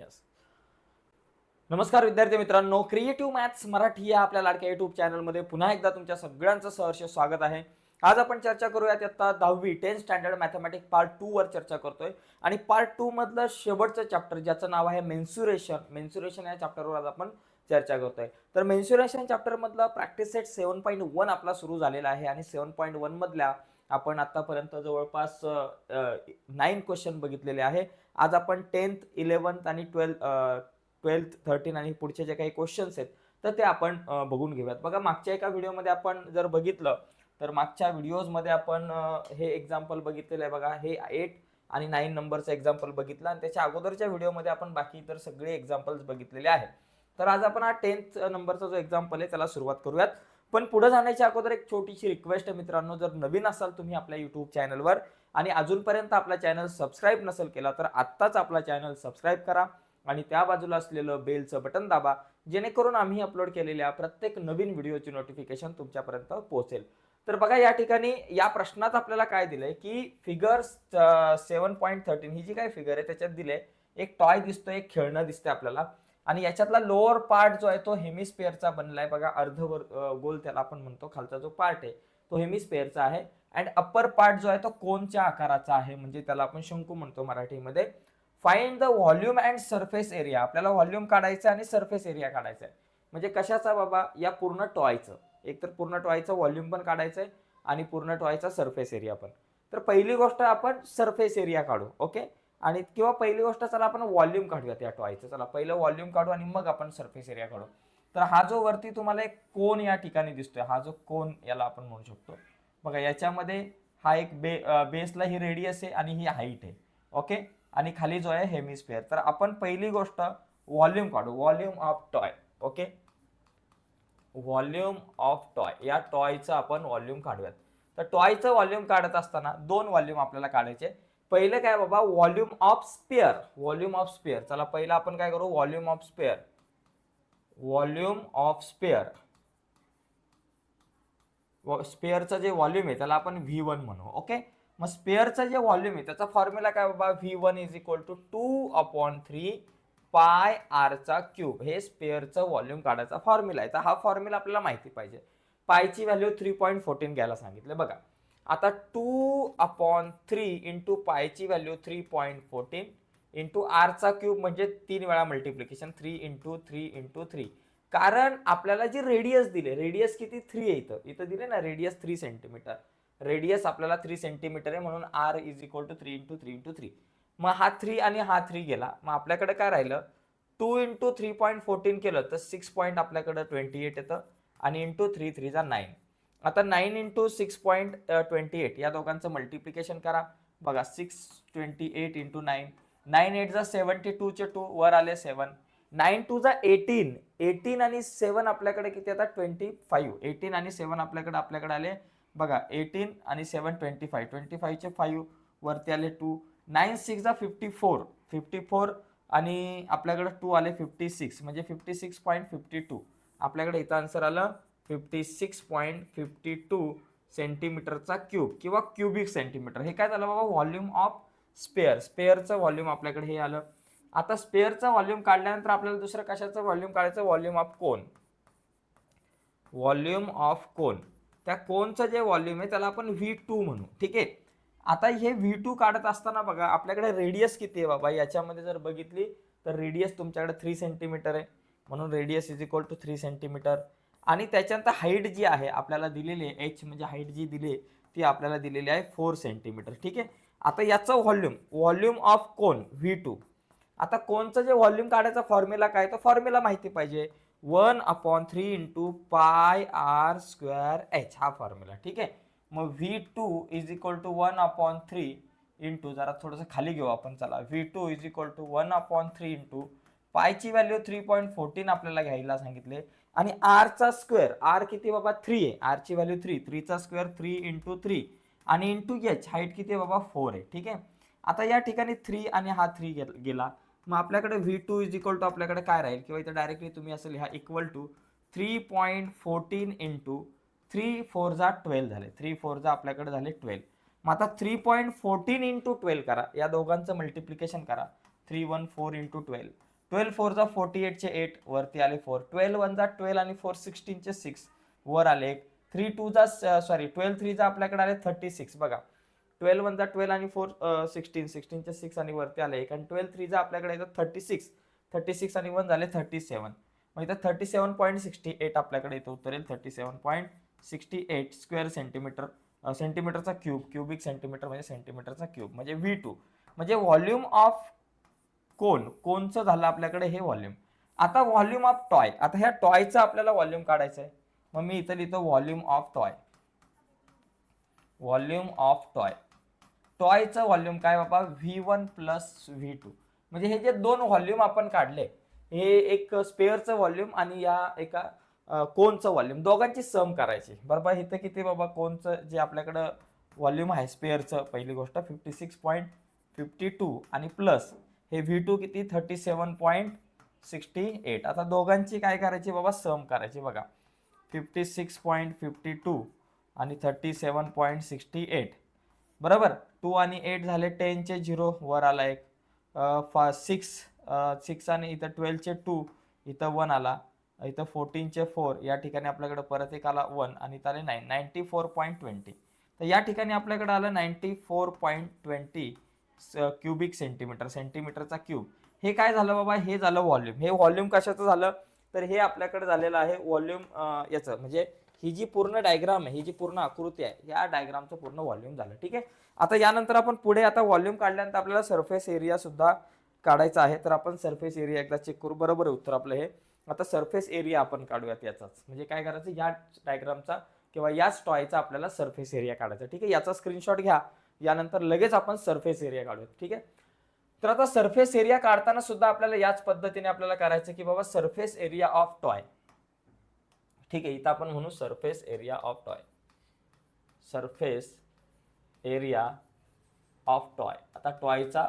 Yes नमस्कार विद्यार्थी मित्रांनो क्रिएटिव्ह मॅथ्स मराठी या आपल्या लाडक्या युट्यूब चॅनलमध्ये पुन्हा एकदा तुमच्या सगळ्यांचं सहर्ष स्वागत आहे. आज आपण चर्चा करूयात आता दहावी tenth standard mathematic part two वर चर्चा करतोय. आणि पार्ट टू मधलं शेवटचं चॅप्टर ज्याचं नाव आहे मेन्सुरेशन मेन्सुरेशन या चॅप्टरवर आज आपण चर्चा करतोय. तर मेन्सुरेशन चॅप्टर मधलं practice set seven point one आपला सुरू झालेला आहे आणि सेवन पॉईंट वन मधल्या आपण आतापर्यंत जवळपास नाईन क्वेश्चन बघितलेले आहे. आज आपण टेन्थ इलेवन्थ आणि ट्वेल्थ ट्वेल्थ थर्टीन आणि पुढचे जे काही क्वेश्चन्स आहेत तर ते आपण बघून घेऊयात. बघा मागच्या एका व्हिडिओमध्ये आपण जर बघितलं तर मागच्या व्हिडिओजमध्ये आपण हे एक्झाम्पल बघितलेलं आहे बघा. हे एट आणि नाईन नंबरचं एक्झाम्पल बघितलं आणि त्याच्या अगोदरच्या व्हिडिओमध्ये आपण बाकी इतर सगळे एक्झाम्पल्स बघितलेले आहेत. तर आज आपण हा टेन्थ नंबरचा जो एक्झाम्पल आहे त्याला सुरुवात करूयात. पण पुढे जाण्याच्या अगोदर एक छोटीशी रिक्वेस्ट आहे मित्रांनो. जर नवीन असाल तुम्ही आपल्या युट्यूब चॅनलवर आणि अजूनपर्यंत आपला चॅनल सबस्क्राईब नसेल केला तर आत्ताच आपला चॅनल सबस्क्राईब करा आणि त्या बाजूला असलेलं बेलचं बटन दाबा जेणेकरून आम्ही अपलोड केलेल्या प्रत्येक नवीन व्हिडिओची नोटिफिकेशन तुमच्यापर्यंत पोहोचेल. तर बघा या ठिकाणी या प्रश्नात आपल्याला काय दिलंय की फिगर सेवन पॉईंट थर्टीन ही जी काय फिगर आहे त्याच्यात दिले एक टॉय दिसतोय एक खेळणं दिसतंय आपल्याला. आणि याच्यातला लोअर पार्ट जो आहे तो हेमिस्पेअरचा बनलाय. बघा अर्धवर गोल त्याला आपण म्हणतो खालचा जो पार्ट आहे तो हेमिस्पेअरचा आहे. अँड अप्पर पार्ट जो आहे तो कोनच्या आकाराचा आहे? म्हणजे त्याला आपण शंकू म्हणतो मराठीमध्ये. Find the volume and surface area आपल्याला व्हॉल्यूम काढायचं आणि सरफेस एरिया काढायचा आहे. म्हणजे कशाचा बाबा? या पूर्ण टॉयचं. एक तर पूर्ण टॉयचं व्हॉल्यूम पण काढायचं आहे आणि पूर्ण टॉयचा सरफेस एरिया पण. तर पहिली गोष्ट आपण सरफेस एरिया काढू ओके आणि किंवा पहिली गोष्ट चला आपण व्हॉल्यूम काढूया या टॉयचं. चला पहिलं व्हॉल्यूम काढू आणि मग आपण सरफेस एरिया काढू. तर हा जो वरती तुम्हाला एक कोन या ठिकाणी दिसतोय हा जो कोन याला आपण म्हणू शकतो. बघा याच्यामध्ये हा एक बे बेसला ही रेडियस आहे आणि ही हाईट आहे. ओके आणि खाली जो आहे हेमिस्फिअर तर आपण पहिली गोष्ट व्हॉल्यूम काढू. Volume of toy okay volume of toy या टॉयचं आपण व्हॉल्यूम काढूयात. तर टॉयचं व्हॉल्यूम काढत असताना दोन व्हॉल्यूम आपल्याला काढायचे पहिलं काय बाबा? Volume of sphere volume of sphere चला पहिलं आपण काय करू? Volume of sphere volume of sphere स्पेअरचं जे व्हॉल्यूम आहे त्याला आपण व्ही वन म्हणू ओके? मग स्पेअरचं जे व्हॉल्यूम आहे त्याचा फॉर्म्युला काय बाबा? V one is equal to two upon three pi आरचा cube हे स्पेअरचं व्हॉल्यूम काढायचा फॉर्म्युला आहे. तर हा फॉर्म्युला आपल्याला माहिती पाहिजे. पायची व्हॅल्यू थ्री पॉईंट फोर्टीन घ्यायला सांगितलं बघा आता two upon three into पायची value three point fourteen into आरचा cube म्हणजे तीन वेळा multiplication three into three into three कारण आपल्याला जी रेडियस दिले रेडियस किती? थ्री आहे इथं. इथं दिले ना रेडियस थ्री सेंटीमीटर रेडियस आपल्याला थ्री सेंटीमीटर आहे म्हणून R is equal to three into three into three मग हा थ्री आणि हा थ्री गेला. मग आपल्याकडे काय राहिलं? Two into three point fourteen केलं तर सिक्स पॉईंट आपल्याकडं ट्वेंटी एट येतं आणि इंटू थ्री थ्रीचा नाईन आता nine into six point twenty eight या दोघांचं मल्टिप्लिकेशन करा. बघा six twenty eight into nine nine eight जा सेवन्टी टूचे टू वर आले सेवन नाईन टू जा एटीन. एटीन आणि सेवन आपल्याकडे किती आता ट्वेंटी फाईव्ह. एटीन आणि सेवन आपल्याकडे आपल्याकडे आले बघा एटीन आणि सेवन ट्वेंटी फाईव्ह. ट्वेंटी फाईव्हचे फाईव्ह वरती आले टू. नाईन सिक्स जा फिफ्टी फोर. फिफ्टी फोर आणि आपल्याकडे टू आले फिफ्टी सिक्स. म्हणजे fifty six point fifty two. आपल्याकडे इथं आन्सर आलं fifty six point fifty two सेंटीमीटरचा cube किंवा क्युबिक सेंटीमीटर हे काय झालं बाबा? व्हॉल्यूम ऑफ स्पेअर स्पेअरचं व्हॉल्यूम आपल्याकडे हे आलं. आता स्पेअरचं व्हॉल्यूम काढल्यानंतर आपल्याला दुसरं कशाचं व्हॉल्यूम काढायचं? Volume of cone volume of cone त्या कोनचं जे व्हॉल्यूम आहे त्याला आपण व्ही टू म्हणू. ठीक आहे? आता हे व्ही टू काढत असताना बघा आपल्याकडे रेडियस किती आहे बाबा? याच्यामध्ये जर बघितली तर रेडियस तुमच्याकडे थ्री सेंटीमीटर आहे. म्हणून radius is equal to three centimetre आणि त्याच्यानंतर हाईट जी आहे आपल्याला दिलेली आहे एच म्हणजे हाईट जी दिली आहे ती आपल्याला दिलेली आहे फोर सेंटीमीटर ठीक आहे? आता याचं volume volume of cone V two आता कोणचं जे व्हॉल्यूम काढायचा फॉर्म्युला काय तो फॉर्म्युला माहिती पाहिजे. One upon three into pi R square H हा फॉर्म्युला ठीक आहे? मग V two is equal to one upon three into जरा थोडंसं खाली घेऊ आपण चला. V two is equal to one upon three into पायची value three point fourteen आपल्याला घ्यायला सांगितले. आणि आरचा स्क्वेअर आर किती बाबा? थ्री आहे. आरची व्हॅल्यू थ्री थ्रीचा स्क्वेअर थ्री इंटू थ्री आणि इंटू एच हाईट किती आहे बाबा? फोर आहे ठीक आहे? आता या ठिकाणी थ्री आणि हा थ्री गेला. मग आपल्याकडे V two is equal to आपल्याकडे काय राहील? किंवा इथं डायरेक्टली तुम्ही असं लिहा equal to three point fourteen into three four जा ट्वेल्व झाले. थ्री फोर जा आपल्याकडे झाले ट्वेल्व मग आता three point fourteen into twelve करा. या दोघांचं मल्टिप्लिकेशन करा. Three one four into twelve twelve फोरचा फोर्टी एटचे एट वरती आले फोर ट्वेल्व वनचा ट्वेल्व आणि फोर सिक्स्टीनचे सिक्स वर आले एक. थ्री टूचा सॉरी ट्वेल्व थ्रीचा आपल्याकडे आले थर्टी सिक्स बघा. ट्वेल्व वनचा ट्वेल्व आणि फोर सिक्स्टीन. सिक्स्टीनच्या सिक्स आणि वरती आले एक आणि ट्वेल्व थ्रीचा आपल्याकडे येतं थर्टी सिक्स. थर्टी सिक्स आणि वन झाले थर्टी सेवन. मग इथं thirty seven point sixty eight आपल्याकडे इथं उतरेल. Thirty seven point sixty eight square centimetre सेंटीमीटरचा cube cubic centimetre म्हणजे सेंटीमीटरचा क्यूब म्हणजे व्ही टू. म्हणजे व्हॉल्यूम ऑफ कोन कोनचं झालं आपल्याकडे हे व्हॉल्यूम. आता व्हॉल्यूम ऑफ टॉय. आता ह्या टॉयचं आपल्याला व्हॉल्यूम काढायचं आहे मग मी इथं लिहितो volume of toy. Volume of toy. टॉयचं volume काय बाबा? V one plus V two म्हणजे हे जे दोन व्हॉल्यूम आपण काढले हे एक स्पेअरचं व्हॉल्यूम आणि या एका कोनचं व्हॉल्यूम. दोघांची सम करायची. बरोबर? इथं किती बाबा? कोनचं जे आपल्याकडं व्हॉल्यूम आहे स्पेअरचं पहिली गोष्ट fifty six point fifty two आणि प्लस हे व्ही टू किती? Thirty seven point sixty eight आता दोघांची काय करायची बाबा? सम करायची बघा. Fifty six point fifty two आणि thirty seven point sixty eight बरोबर? टू आणि एट झाले टेनचे झिरो वर आला एक. फा सिक्स सिक्स आणि इथं ट्वेल्वचे टू इथं वन आला. इथं फोर्टीनचे फोर या ठिकाणी आपल्याकडे परत एक आला वन आणि इथं आले nine ninety four point twenty तर या ठिकाणी आपल्याकडे आलं ninety four point twenty cubic centimetre सेंटीमीटरचा cube हे काय झालं बाबा? हे झालं व्हॉल्यूम हे व्हॉल्यूम कशाचं झालं? तर हे आपल्याकडे झालेलं आहे व्हॉल्यूम याचं. म्हणजे ही जी पूर्ण डायग्राम आहे ही जी पूर्ण आकृती आहे या डायग्रामचं पूर्ण व्हॉल्यूम झालं ठीक आहे? आता यानंतर आपण पुढे आता व्हॉल्यूम काढल्यानंतर आपल्याला सरफेस एरिया सुद्धा काढायचा आहे. तर आपण सरफेस एरिया एकदा चेक करू. बरोबर आहे उत्तर आपलं हे? आता सरफेस एरिया आपण काढूयात याचाच. म्हणजे काय करायचं? या डायग्रामचा किंवा याच टॉयचा आपल्याला सरफेस एरिया काढायचा ठीक आहे? याचा स्क्रीनशॉट घ्या. यानंतर लगेच आपण सरफेस एरिया काढूयात ठीक आहे? तर आता सरफेस एरिया काढताना सुद्धा आपल्याला याच पद्धतीने आपल्याला करायचं की बाबा सरफेस एरिया ऑफ टॉय ठीक आहे इथं आपण म्हणू surface area of toy surface area of toy आता टॉयचा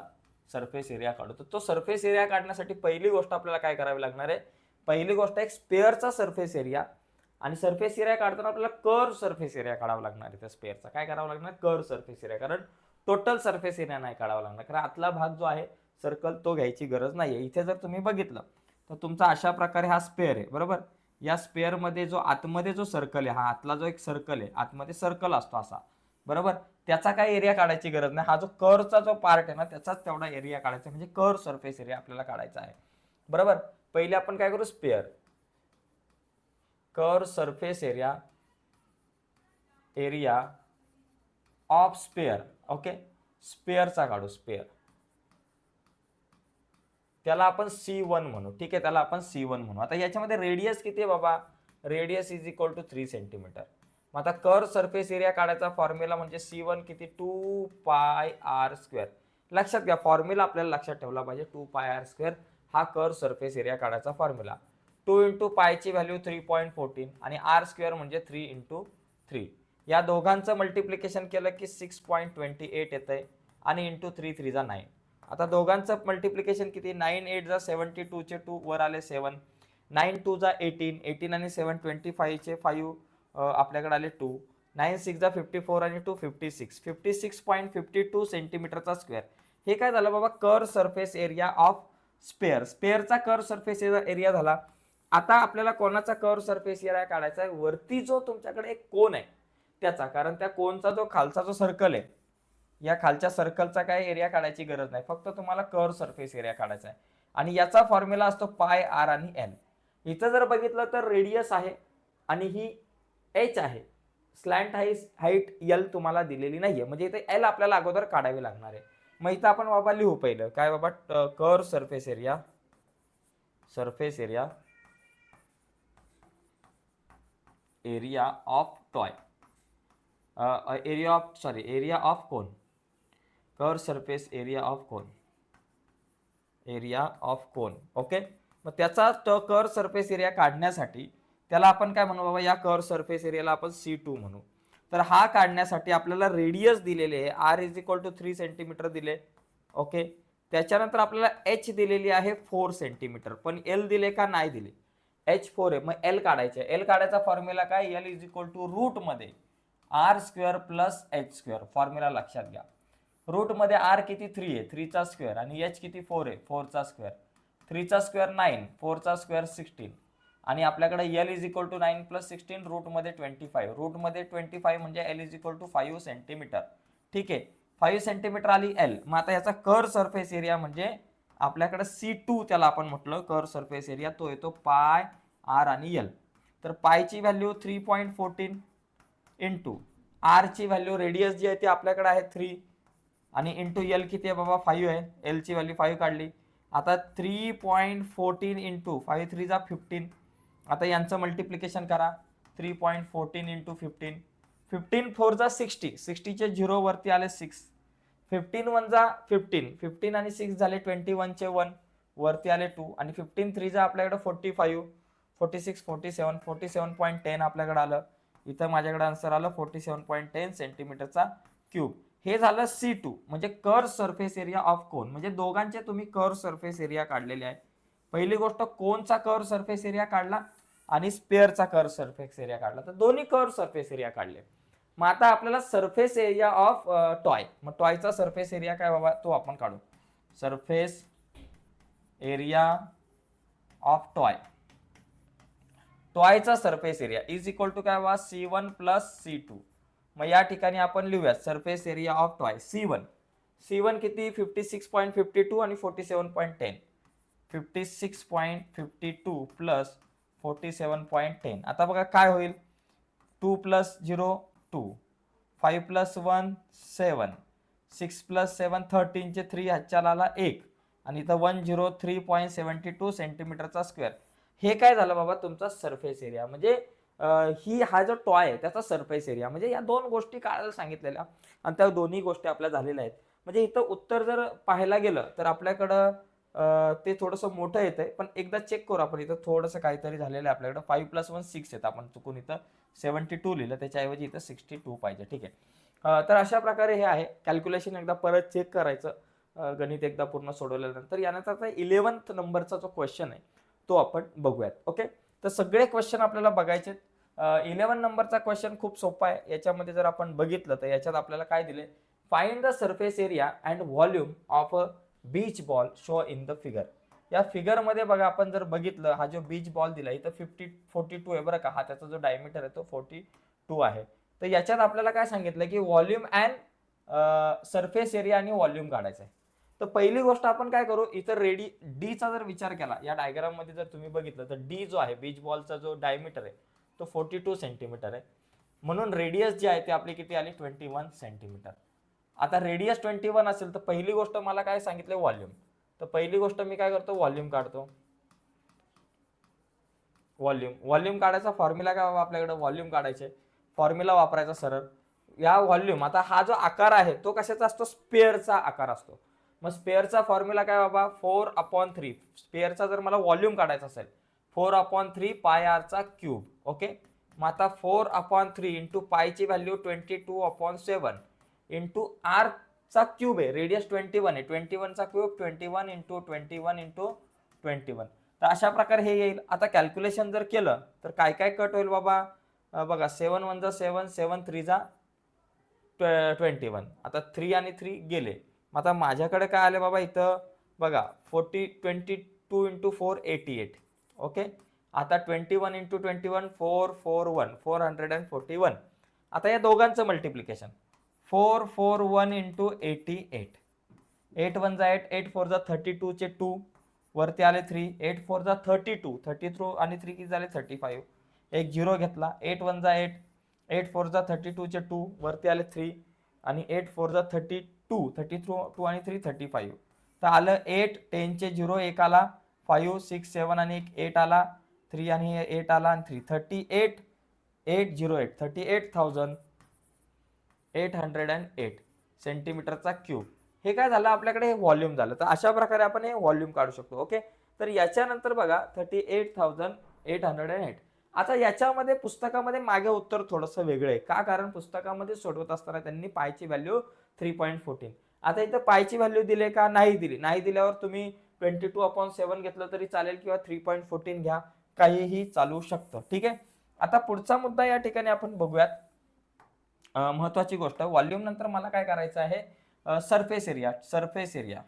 सरफेस एरिया काढू. तर तो सरफेस एरिया काढण्यासाठी पहिली गोष्ट आपल्याला काय करावी लागणार आहे? पहिली गोष्ट एक स्पेअरचा सरफेस एरिया आणि सरफेस एरिया काढताना आपल्याला कर सरफेस एरिया काढावा लागणार आहे त्या स्पेअरचा काय करावं लागणार? कर सरफेस एरिया कारण टोटल सरफेस एरिया नाही काढावा लागणार. कारण आतला भाग जो आहे सर्कल तो घ्यायची गरज नाही आहे इथे जर तुम्ही बघितलं तर तुमचा अशा प्रकारे हा स्पेअर आहे. बरोबर? या स्पेअरमध्ये जो आतमध्ये जो सर्कल आहे हा आतला जो एक सर्कल आहे आतमध्ये सर्कल असतो असा. बरोबर? त्याचा काय एरिया काढायची गरज नाही. हा जो करचा जो पार्ट आहे ना त्याचाच तेवढा एरिया काढायचा म्हणजे कर सरफेस एरिया आपल्याला काढायचा आहे. बरोबर? पहिले आपण काय करू? Sphere curved surface area area of sphere okay स्पेअरचा काढू स्पेअर त्याला आपण सी वन म्हणू. ठीक आहे त्याला आपण सी वन म्हणू. आता याच्यामध्ये रेडियस किती आहे बाबा? Radius is equal to three centimetre मग आता कर सरफेस एरिया काढायचा फॉर्म्युला म्हणजे सी वन किती? टू पाय आर स्क्वेअर लक्षात घ्या फॉर्म्युला आपल्याला लक्षात ठेवला पाहिजे. टू पाय आर स्क्वेअर हा कर सरफेस एरिया काढायचा फॉर्म्युला टू इंटू पायची व्हॅल्यू थ्री पॉईंट फोर्टीन आणि आर स्क्वेअर म्हणजे थ्री इंटू थ्री या दोघांचं मल्टिप्लिकेशन केलं की सिक्स पॉईंट ट्वेंटी एट येतं आहे आणि इंटू थ्री थ्रीचा नाईन आता दोघांचं मल्टिप्लिकेशन किती? नाईन एट जा सेवन्टी टूचे टू वर आले सेवन नाईन टू जा एटीन एटीन आणि सेवन ट्वेंटी फाईव्हचे फाईव्ह आपल्याकडे आले टू नाईन सिक्स जा फिफ्टी फोर आणि two fifty six fifty six point fifty two सेंटीमीटरचा square हे काय झालं बाबा? Curved surface area of sphere स्पेअरचा curved surface area झाला. आता आपल्याला कोणाचा कर सरफेस एरिया काढायचा आहे? वरती जो तुमच्याकडे एक कोन आहे त्याचा. कारण त्या कोनचा जो खालचा जो सर्कल आहे या खालच्या सर्कलचा काय एरिया काढायची गरज नाही. फक्त तुम्हाला कर सरफेस एरिया काढायचा आहे. आणि याचा फॉर्म्युला असतो पाय आर आणि एल इथं जर बघितलं तर रेडियस आहे आणि ही एच आहे. स्लॅन्ट हाईस हाईट एल तुम्हाला दिलेली नाही आहे म्हणजे इथे एल आपल्याला अगोदर काढावी लागणार आहे. मग इथं आपण बाबा लिहू पहिलं. काय बाबा? Curved surface area surface area area of toy area of sorry area of cone? Curved surface area of cone area of cone okay मग त्याचा तो कर सरफेस एरिया काढण्यासाठी त्याला आपण काय म्हणू बाबा? या कर सरफेस एरियाला आपण सी टू म्हणू. तर हा काढण्यासाठी आपल्याला रेडियस दिलेले आहे. R is equal to three centimetre दिले. ओके त्याच्यानंतर आपल्याला एच दिलेली आहे फोर सेंटीमीटर पण एल दिले का नाही दिले? एच फोर आहे. मग एल काढायचे एल काढायचा फॉर्म्युला काय? L is equal to रूटमध्ये R square plus H square formula लक्षात घ्या. रूटमध्ये आर किती थ्री आहे? थ्रीचा स्क्वेअर. आणि एच किती फोर आहे? फोरचा स्क्वेअर. थ्रीचा स्क्वेअर नाईन फोरचा स्क्वेअर सिक्स्टीन. आणि आपल्याकडे L is equal to nine plus sixteen रूटमध्ये twenty five रूटमध्ये ट्वेंटी फाईव्ह म्हणजे L is equal to five centimetre ठीक आहे? फाईव्ह सेंटीमीटर आली एल मग आता याचा कर सरफेस एरिया म्हणजे आपल्याकडे सी टू त्याला आपण म्हटलं कर सरफेस एरिया तो येतो पाय आर आणि एल तर पायची value three point fourteen into आरची व्हॅल्यू रेडियस जी आहे ती आपल्याकडे आहे थ्री आणि इंटू एल किती आहे बाबा? फाईव्ह आहे. एलची व्हॅल्यू फाईव्ह काढली. आता three point fourteen into five three जा फिफ्टीन आता यांचं मल्टिप्लिकेशन करा. Three point fourteen into fifteen fifteen four जा सिक्स्टी सिक्स्टीचे झिरोवरती आले सिक्स फिफ्टीन वन जा फिफ्टीन फिफ्टीन आणि सिक्स झाले ट्वेंटी वनचे वन वरती आले टू आणि फिफ्टीन थ्री जा आपल्याकडे forty five forty six forty seven forty seven point ten आपल्याकडे आलं. इथं माझ्याकडे आन्सर आलं फोर्टी सेवन पॉईंट टेन सेंटीमीटरचा क्यूब हे झालं सी टू म्हणजे कर सरफेस एरिया ऑफ कोन म्हणजे दोघांचे तुम्ही कर सरफेस एरिया काढलेले आहे पहिली गोष्ट कोनचा कर सरफेस एरिया काढला आणि स्पेअरचा कर सरफेस एरिया काढला. तर दोन्ही कर सरफेस एरिया काढले. मग आता आपल्याला सरफेस एरिया ऑफ टॉय मग टॉयचा सरफेस एरिया काय बाबा? तो आपण काढू. Surface area of toy टॉयचा surface area is equal to काय बा C one plus C two मग या ठिकाणी आपण लिहूयात surface area of toy C one C one किती? Fifty six point fifty two आणि forty seven point ten fifty six point fifty two plus forty seven point ten आता बघा काय होईल? Two plus zero two five plus one seven six plus seven थर्टीनचे three ह्याच्याला आला एक. आणि इथं one zero three point seventy two सेंटीमीटरचा square हे काय झालं बाबा? तुमचा सरफेस एरिया म्हणजे ही हा जो टॉय आहे त्याचा सरफेस एरिया म्हणजे या दोन गोष्टी काढायला सांगितलेल्या आणि त्या दोन्ही गोष्टी आपल्या झालेल्या आहेत. म्हणजे इथं उत्तर जर पाहायला गेलं तर आपल्याकडं ते थोडंसं मोठं येतंय. पण एकदा चेक करू आपण इथं थोडंसं काहीतरी झालेलं आहे आपल्याकडं. फाईव्ह प्लस वन सिक्स येतं आपण चुकून इथं सेवन्टी टू लिहिलं. त्याच्याऐवजी इथं सिक्स्टी टू पाहिजे. ठीक आहे. तर अशा प्रकारे हे आहे. कॅल्क्युलेशन एकदा परत चेक करायचं. गणित एकदा पूर्ण सोडवल्यानंतर यानंतर आता इलेव्हन्थ नंबरचा जो क्वेश्चन आहे तो आपण बघूयात. ओके तर सगळे क्वेश्चन आपल्याला बघायचे इलेव्हन नंबरचा क्वेश्चन खूप सोपा आहे. याच्यामध्ये जर आपण बघितलं तर याच्यात आपल्याला काय दिले find the surface area and volume of a beach ball show in the figure या फिगरमध्ये बघा आपण जर बघितलं हा जो बीच बॉल दिला इथं फिफ्टी फोर्टी टू आहे बरं का. हा त्याचा जो डायमीटर आहे तो फोर्टी टू आहे. तर याच्यात आपल्याला काय सांगितलं की व्हॉल्यूम अँड सरफेस एरिया आणि व्हॉल्यूम काढायचा आहे तर पहिली गोष्ट आपण काय करू? इथं रेडी डीचा जर विचार केला या डायग्राममध्ये जर तुम्ही बघितलं तर डी जो आहे बीच बॉलचा जो डायमीटर आहे तो फोर्टी टू सेंटीमीटर आहे. म्हणून रेडियस जी आहे ती आपली किती आली? ट्वेंटी वन सेंटीमीटर आता रेडियस ट्वेंटी वन असेल तर पहिली गोष्ट मला काय सांगितलं? व्हॉल्यूम तर पहिली गोष्ट मी काय करतो? व्हॉल्यूम काढतो. व्हॉल्यूम व्हॉल्यूम काढायचा फॉर्म्युला काय बाबा आपल्याकडे? व्हॉल्यूम काढायचे. फॉर्म्युला वापरायचा सरळ. या व्हॉल्यूम आता हा जो आकार आहे तो कशाचा असतो? स्पेअरचा आकार असतो. मग स्पेअरचा फॉर्म्युला काय बाबा? फोर अपॉन थ्री स्पेअरचा जर मला व्हॉल्यूम काढायचा असेल फोर अपॉन थ्री पाय आरचा क्यूब ओके? मग आता four upon three into पायची value twenty two upon seven into आरचा cube आहे. रेडियस ट्वेंटी वन आहे. Twenty वनचा cube twenty one into twenty one into twenty one तर अशा प्रकारे हे येईल. आता कॅल्क्युलेशन जर केलं तर काय काय कट होईल बाबा? बघा सेवन वन जा सेवन सेवन थ्री जा ट्वेंटी वन आता थ्री आणि थ्री गेले. मग आता माझ्याकडे काय आले बाबा इथं? बघा forty twenty two into four eighty eight okay? आता twenty one into twenty one four four one four hundred and forty one आता या दोघांचं multiplication four four one into eighty eight eight one जा एट एट फोर जा thirty टूचे to वरती आले three eight four जा थर्टी टू थर्टी थ्रू आणि थ्री किती झाले? थर्टी फाईव्ह एक झिरो घेतला एट वन जा एट एट फोर जा थर्टी टूचे टू वरती आले थ्री आणि एट फोर जा thirty two thirty three two आणि थ्री थर्टी फाईव्ह तर आलं एट टेनचे झिरो एक आला फाईव्ह सिक्स सेवन आणि एक एट आला थ्री आणि एट आला आणि three. Thirty eight eight zero eight thirty eight thousand eight hundred and eight सेंटीमीटरचा cube हे काय झालं? आपल्याकडे हे व्हॉल्यूम झालं. तर अशा प्रकारे आपण हे व्हॉल्यूम काढू शकतो. ओके तर याच्यानंतर बघा thirty eight thousand eight hundred and eight आता याच्यामध्ये पुस्तकामध्ये मागे उत्तर थोडंसं वेगळं आहे. का? कारण पुस्तकामध्ये सोडवत असताना त्यांनी पायची व्हॅल्यू थ्री पॉईंट फोर्टीन आता इथं पायची व्हॅल्यू दिली का? नाही दिली. नाही दिल्यावर तुम्ही ट्वेंटी टू अपॉन सेवन घेतलं तरी चालेल किंवा थ्री पॉईंट फोर्टीन घ्या. काहीही चालू शकतं. ठीक आहे? आता पुढचा मुद्दा या ठिकाणी आपण बघूयात. महत्वाची गोष्ट व्हॉल्यूम नंतर मला काय करायचं आहे? Surface area surface area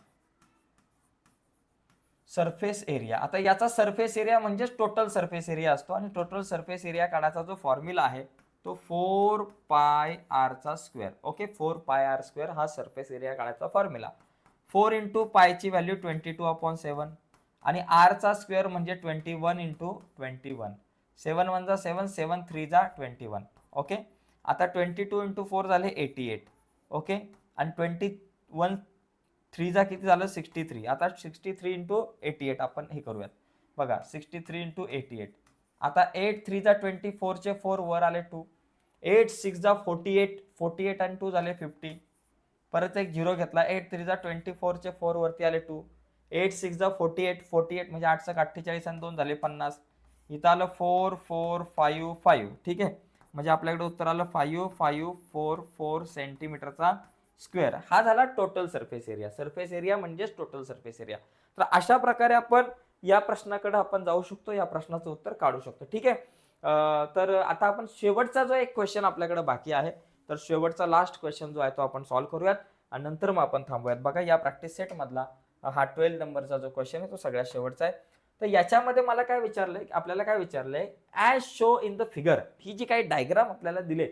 surface area आता याचा सरफेस एरिया म्हणजेच टोटल सरफेस एरिया असतो आणि टोटल सरफेस एरिया काढायचा जो फॉर्म्युला आहे तो four pi आरचा square okay four pi R square हा सरफेस एरिया काढायचा formula four into पायची value twenty two upon seven आणि आरचा स्क्वेअर म्हणजे twenty one into twenty one seven one जा सेवन सेवन थ्री जा ट्वेंटी वन ओके आता twenty two into four झाले eighty eight okay आणि twenty one थ्रीचा किती झालं? सिक्स्टी थ्री आता sixty three into eighty eight आपण हे करूयात. बघा sixty three into eighty eight eight eight थ्रीचा ट्वेंटी फोरचे फोर वर आले टू एट सिक्सचा फोर्टी एट फोर्टी एट आणि टू झाले फिफ्टी परत एक झिरो घेतला. एट थ्रीचा ट्वेंटी फोरचे फोर वरती आले टू एट सिक्सचा फोर्टी एट फोर्टी एट म्हणजे आठचा अठ्ठेचाळीस आणि दोन झाले पन्नास. इथं आलं फोर फोर फाईव्ह फाईव्ह ठीक आहे? म्हणजे आपल्याकडे उत्तर आलं फाईव्ह फाईव्ह फोर फोर सेंटीमीटरचा स्क्वेअर हा झाला total surface area surface area म्हणजेच टोटल सरफेस एरिया तर अशा प्रकारे आपण या प्रश्नाकडे आपण जाऊ शकतो या प्रश्नाचं उत्तर काढू शकतो. ठीक आहे? तर आता आपण शेवटचा जो एक क्वेश्चन आपल्याकडे बाकी आहे तर शेवटचा लास्ट क्वेश्चन जो आहे तो आपण सॉल्व्ह करूयात आणि नंतर मग आपण थांबूयात. बघा या प्रॅक्टिस सेटमधला हा ट्वेल्व नंबरचा जो क्वेश्चन आहे तो सगळ्यात शेवटचा आहे. तर याच्यामध्ये मला काय विचारलंय आपल्याला काय विचारलंय as show in the figure ही जी काही डायग्राम आपल्याला दिले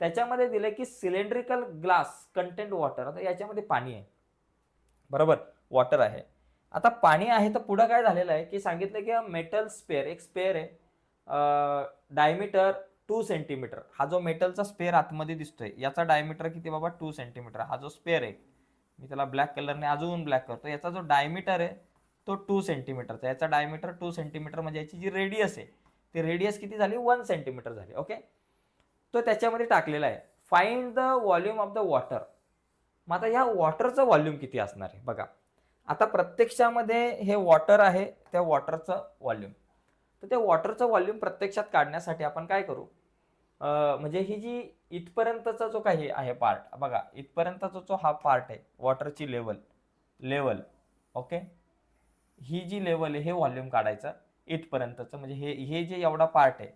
त्याच्यामध्ये दिले की सिलेंड्रिकल ग्लास कंटेंट वॉटर आता याच्यामध्ये पाणी आहे. बरोबर? वॉटर आहे. आता पाणी आहे तर पुढं काय झालेलं आहे की सांगितलं की मेटल स्पेअर एक स्पेअर आहे. डायमीटर टू सेंटीमीटर हा जो मेटलचा स्पेअर आतमध्ये दिसतोय याचा डायमीटर किती बाबा? टू सेंटीमीटर हा जो स्पेअर आहे मी त्याला ब्लॅक कलरने अजून ब्लॅक करतो. याचा जो डायमीटर आहे तो टू सेंटीमीटरचा याचा डायमीटर टू सेंटीमीटर म्हणजे याची जी रेडियस आहे ती रेडियस किती झाली? वन सेंटीमीटर झाली. ओके तो त्याच्यामध्ये टाकलेला आहे. Find the volume of the water मग आता ह्या वॉटरचं व्हॉल्यूम किती असणार आहे? बघा. आता प्रत्यक्षामध्ये हे वॉटर आहे त्या वॉटरचं व्हॉल्यूम तर त्या वॉटरचं व्हॉल्यूम प्रत्यक्षात काढण्यासाठी आपण काय करू? म्हणजे ही जी इथपर्यंतचा जो काही आहे पार्ट बघा इथपर्यंतचा जो हा पार्ट आहे वॉटरची लेवल लेवल ओके ही जी लेवल आहे हे व्हॉल्यूम काढायचं इथपर्यंतचं. म्हणजे हे हे जे एवढा पार्ट आहे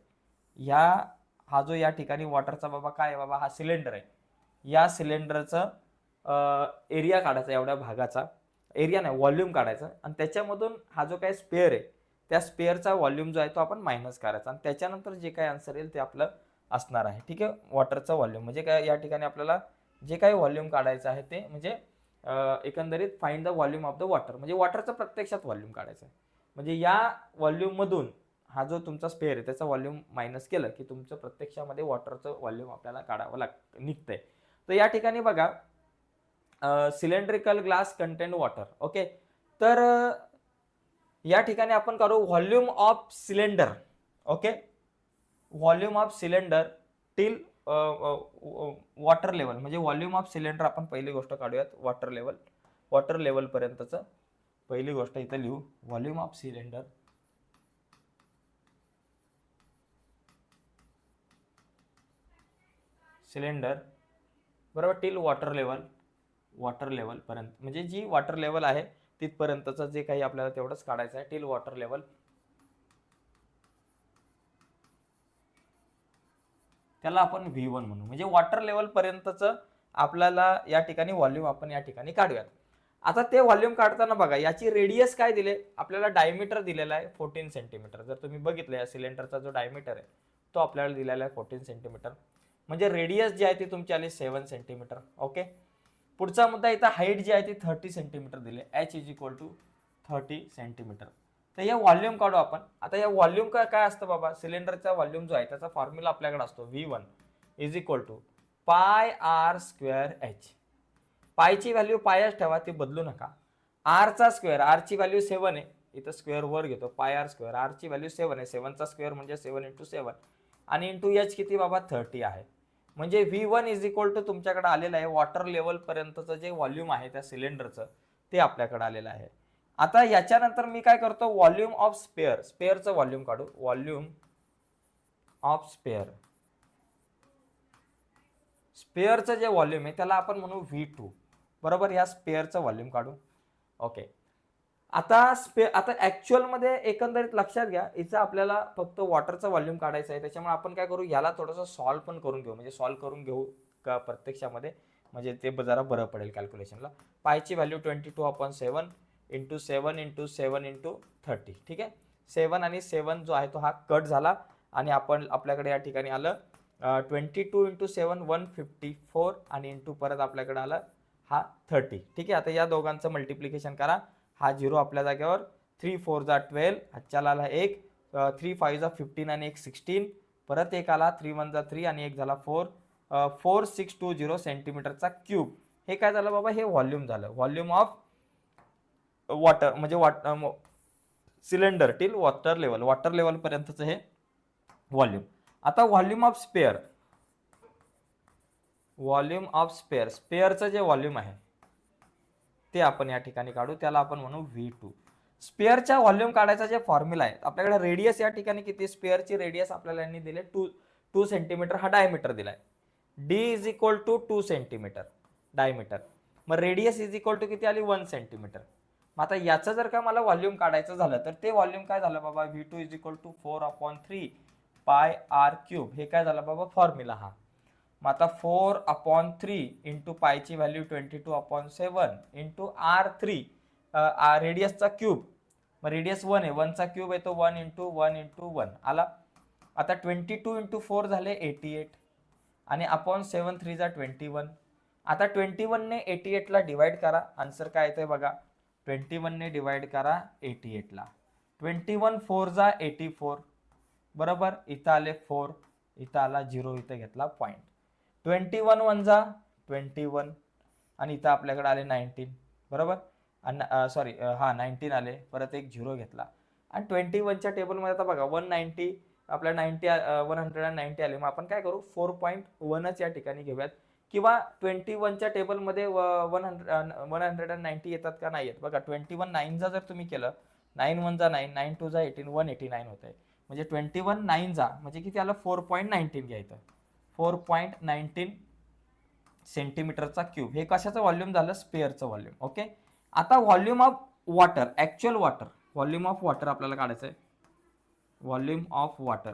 ह्या हा जो या ठिकाणी वॉटरचा बाबा काय आहे बाबा हा सिलेंडर आहे. या सिलेंडरचं एरिया काढायचा एवढ्या भागाचा. एरिया नाही व्हॉल्यूम काढायचा. आणि त्याच्यामधून हा जो काय स्पेअर आहे त्या स्पेअरचा व्हॉल्यूम जो आहे तो आपण मायनस करायचा. आणि त्याच्यानंतर जे काय आन्सर येईल ते आपलं असणार आहे. ठीक आहे? वॉटरचं व्हॉल्यूम म्हणजे काय या ठिकाणी आपल्याला जे काही व्हॉल्यूम काढायचं आहे ते म्हणजे एकंदरीत find the volume of the water म्हणजे वॉटरचं प्रत्यक्षात व्हॉल्यूम काढायचं आहे. म्हणजे या व्हॉल्यूममधून हा जो तुमचा स्पेअर आहे त्याचा व्हॉल्यूम मायनस केलं की तुमचं प्रत्यक्षामध्ये वॉटरचं व्हॉल्यूम आपल्याला काढावं लाग निघतंय. तर या ठिकाणी बघा cylindrical glass content water okay तर या ठिकाणी आपण करू volume of cylinder okay volume of cylinder till water level. म्हणजे व्हॉल्यूम ऑफ सिलेंडर आपण पहिली गोष्ट काढूयात वॉटर लेवल. वॉटर लेवलपर्यंतचं पहिली गोष्ट इथं लिहू. व्हॉल्यूम ऑफ सिलेंडर सिलेंडर बरोबर टिल वॉटर लेवल वॉटर लेवलपर्यंत म्हणजे जी वॉटर लेवल आहे तिथपर्यंतचं जे काही आपल्याला तेवढंच काढायचं आहे टिल वॉटर लेवल. त्याला आपण व्ही वन म्हणू. म्हणजे वॉटर लेवलपर्यंतचं आपल्याला या ठिकाणी व्हॉल्यूम आपण या ठिकाणी काढूयात. आता ते व्हॉल्यूम काढताना बघा याची रेडियस काय दिले? आपल्याला डायमीटर दिलेला आहे फोर्टीन सेंटीमीटर जर तुम्ही बघितलं या सिलेंडरचा जो डायमीटर आहे तो आपल्याला दिलेला आहे फोर्टीन सेंटीमीटर म्हणजे रेडियस जी आहे ती तुमची आली सेवन सेंटीमीटर ओके पुढचा मुद्दा इथं हाईट जी आहे ती थर्टी सेंटीमीटर दिले. H is equal to thirty centimetre तर या व्हॉल्यूम काढू आपण. आता या व्हॉल्यूम काय काय असतं बाबा? सिलेंडरचा व्हॉल्यूम जो आहे त्याचा फॉर्म्युला आपल्याकडे असतो. V one is equal to pi r square H पायची value पायच ठेवा ती बदलू नका. आरचा स्क्वेअर आरची व्हॅल्यू सेवन आहे. इथं स्क्वेअर वर घेतो. पाय आर स्क्वेअर आरची व्हॅल्यू सेवन आहे. सेवनचा स्क्वेअर म्हणजे सेवन इंटू सेवन आणि इंटू एच किती बाबा? थर्टी आहे. म्हणजे V one is equal to तुमच्याकडे आलेलं आहे. वॉटर लेवलपर्यंतचं जे व्हॉल्यूम आहे त्या सिलेंडरचं ते आपल्याकडे आलेलं आहे. आता याच्यानंतर मी काय करतो? व्हॉल्यूम ऑफ स्पेअर स्पेअरचं व्हॉल्यूम काढू. व्हॉल्यूम ऑफ स्पेअर स्पेअरचं जे व्हॉल्यूम आहे त्याला आपण म्हणू व्ही टू बरोबर? या स्पेअरचं व्हॉल्यूम काढू. ओके आता स्पे आता ॲक्च्युअलमध्ये एकंदरीत लक्षात घ्या इथं आपल्याला फक्त वॉटरचं व्हॉल्यूम काढायचं आहे. त्याच्यामुळे आपण काय करू? याला थोडंसं सॉल्व पण करून घेऊ. म्हणजे सॉल्व करून घेऊ का प्रत्यक्षामध्ये? म्हणजे ते जरा बरं पडेल कॅल्क्युलेशनला पायची value twenty two upon seven into seven into seven into thirty ठीक आहे? सेवन आणि सेवन जो आहे तो हा कट झाला आणि आपण आपल्याकडे या ठिकाणी आलं twenty two into seven one fifty four आणि इंटू परत आपल्याकडे आलं हा थर्टी ठीक आहे? आता या दोघांचं मल्टिप्लिकेशन करा. हा झिरो आपल्या जागेवर थ्री फोर जा ट्वेल्व हातच्याला आला एक थ्री फाईव्ह जा फिफ्टीन आणि एक सिक्स्टीन परत एक आला थ्री वन जा थ्री आणि एक झाला four four six two zero सेंटीमीटरचा cube हे काय झालं बाबा? हे व्हॉल्यूम झालं. व्हॉल्यूम ऑफ वॉटर म्हणजे what cylinder till water level water लेवलपर्यंतचं हे व्हॉल्यूम आता volume of sphere volume of sphere स्पेअरचं जे व्हॉल्यूम आहे ते आपण या ठिकाणी काढू. त्याला आपण म्हणू व्ही टू स्पेअरच्या व्हॉल्यूम काढायचा जे फॉर्म्युला आहे आपल्याकडे रेडियस या ठिकाणी किती? स्पेअरची रेडियस आपल्याला यांनी दिले टू टू सेंटीमीटर हा डायमीटर दिलाय D is equal to two centimetre diameter मग रेडियस इज इक्वल टू किती आली? वन सेंटीमीटर मग आता याचं जर का मला व्हॉल्यूम काढायचं झालं तर ते व्हॉल्यूम काय झालं बाबा? V two is equal to four upon three pi r cube हे काय झालं बाबा? फॉर्म्युला हा. मग आता four upon three into पायची value twenty two upon seven into r three रेडियसचा cube मग रेडियस वन आहे. वनचा क्यूब येतो one into one into one आला? आता ट्वेंटी टू इंटू फोर झाले एटी एट आणि अपॉन सेवन थ्रीचा ट्वेंटी वन आता ट्वेंटी वनने एटी एटला डिवाईड करा. आन्सर काय येतंय बघा? ट्वेंटी वनने डिवाइड करा एटी एटला ट्वेंटी वन फोर जा एटी फोर बरोबर? इथं आले फोर इथं आला झिरो इथं घेतला पॉईंट ट्वेंटी वन वन जा ट्वेंटी वन. आणि इथं आपल्याकडे आले नाईन्टीन बरोबर? आणि सॉरी हां नाईन्टीन आले. परत एक झिरो घेतला. आणि ट्वेंटी वनच्या टेबलमध्ये आता बघा वन नाईन्टी आपल्या ninety one hundred and ninety आले. मग आपण काय करू? फोर पॉईंट वनच या ठिकाणी घेऊयात. किंवा ट्वेंटी वनच्या टेबलमध्ये one hundred one hundred and ninety येतात का नाही येत? बघा ट्वेंटी वन नाईनचा जर तुम्ही केलं nine one nine nine two जा एटीन वन एटी नाईन होत आहे म्हणजे ट्वेंटी वन नाईनचा म्हणजे किती आलं? फोर पॉईंट नाईन्टीन घ्यायचं. फोर पॉईंट नाईन्टीन सेंटीमीटरचा क्यूब हे कशाचं व्हॉल्यूम झालं? स्पेअरचं व्हॉल्यूम ओके आता volume of water actual water volume of water आपल्याला काढायचं आहे. व्हॉल्यूम ऑफ वॉटर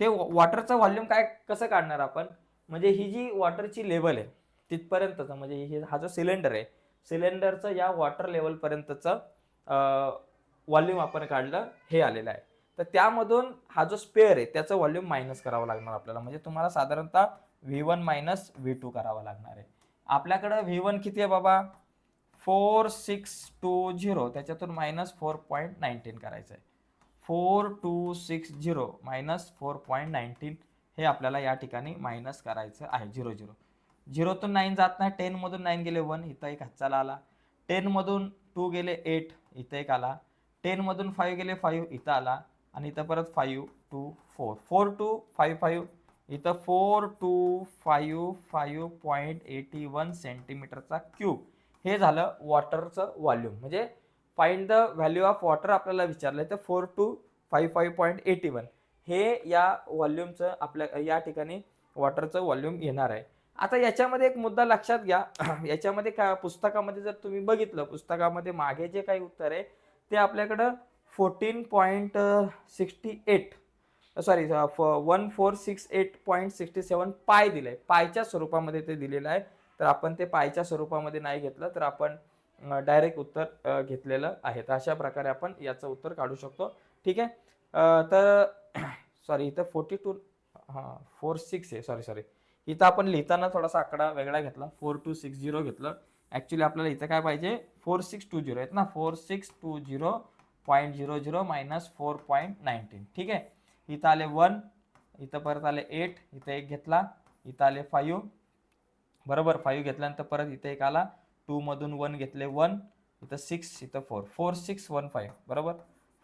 ते वॉटरचं व्हॉल्यूम काय कसं काढणार आपण? म्हणजे ही जी वॉटरची लेवल आहे तिथपर्यंतचं म्हणजे हे हा जो सिलेंडर आहे सिलेंडरचं या वॉटर लेवलपर्यंतचं व्हॉल्यूम आपण काढलं हे आलेलं आहे. तर त्यामधून हा जो स्पेअर आहे त्याचं व्हॉल्यूम मायनस करावं लागणार आपल्याला. म्हणजे तुम्हाला साधारणतः V one minus V two करावं लागणार आहे. आपल्याकडं व्ही वन किती आहे बाबा? फोर सिक्स टू झिरो त्याच्यातून मायनस फोर पॉईंट नाईन्टीन करायचं आहे. Four two six zero minus four point nineteen हे आपल्याला या ठिकाणी मायनस करायचं आहे. झिरो झिरो झिरोतून नाईन जात नाही. टेनमधून नाईन गेले वन इथं एक हातचाला आला. टेनमधून टू गेले एट इथं एक आला. टेनमधून फाईव्ह गेले फाईव्ह इथं आला. आणि इथं परत five two four four two five five इथं four two five five point eighty one सेंटीमीटरचा cube हे झालं वॉटरचं व्हॉल्यूम म्हणजे find the value of water आपल्याला विचारलं तर four two five five point eighty one हे या व्हॉल्यूमचं आपल्या या ठिकाणी वॉटरचं व्हॉल्यूम येणार आहे. आता याच्यामध्ये एक मुद्दा लक्षात घ्या. याच्यामध्ये का पुस्तकामध्ये जर तुम्ही बघितलं पुस्तकामध्ये मागे जे काही उत्तर आहे ते आपल्याकडं fourteen point sixty eight sorry one four six eight point sixty seven pi दिलं आहे पायच्या स्वरूपामध्ये ते दिलेलं आहे. तर आपण ते पायच्या स्वरूपामध्ये नाही घेतलं तर आपण डायरेक्ट उत्तर घेतलेलं आहे. तर अशा प्रकारे आपण याचं उत्तर काढू शकतो. ठीक आहे? तर सॉरी इथं फोर्टी टू हां फोर सिक्स आहे. सॉरी सॉरी इथं आपण लिहिताना थोडासा आकडा वेगळा घेतला. फोर टू सिक्स झिरो घेतलं. ॲक्च्युली आपल्याला इथं काय पाहिजे? फोर सिक्स टू झिरो आहेत ना? Four six two zero point zero zero minus four point nineteen ठीक आहे? इथं आले वन इथं परत आले एट इथं एक घेतला. इथं आले फाईव्ह बरोबर फाईव्ह घेतल्यानंतर परत इथं एक आला. टूमधून वन घेतले वन इथं सिक्स इथं four four six one five बरोबर?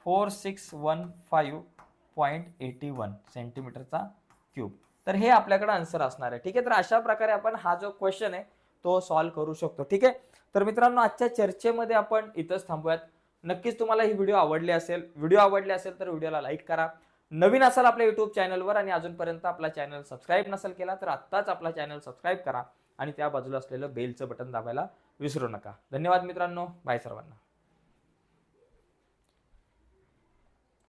Four six one five point eighty one सेंटीमीटरचा cube तर हे आपल्याकडे आन्सर असणार आहे. ठीक आहे? तर अशा प्रकारे आपण हा जो क्वेश्चन आहे तो सॉल्व्ह करू शकतो. ठीक आहे? तर मित्रांनो आजच्या चर्चेमध्ये आपण इथंच थांबूयात. नक्कीच तुम्हाला ही व्हिडिओ आवडली असेल. व्हिडिओ आवडली असेल तर व्हिडिओला लाईक करा. नवीन असाल आपल्या युट्यूब चॅनलवर आणि अजूनपर्यंत आपला चॅनल सबस्क्राईब नसेल केला तर आत्ताच आपला चॅनल सबस्क्राईब करा आणि त्या बाजूला असलेलं बेलचं बटन दाबायला विसरू नका. धन्यवाद मित्रांनो. बाय सर्वांना.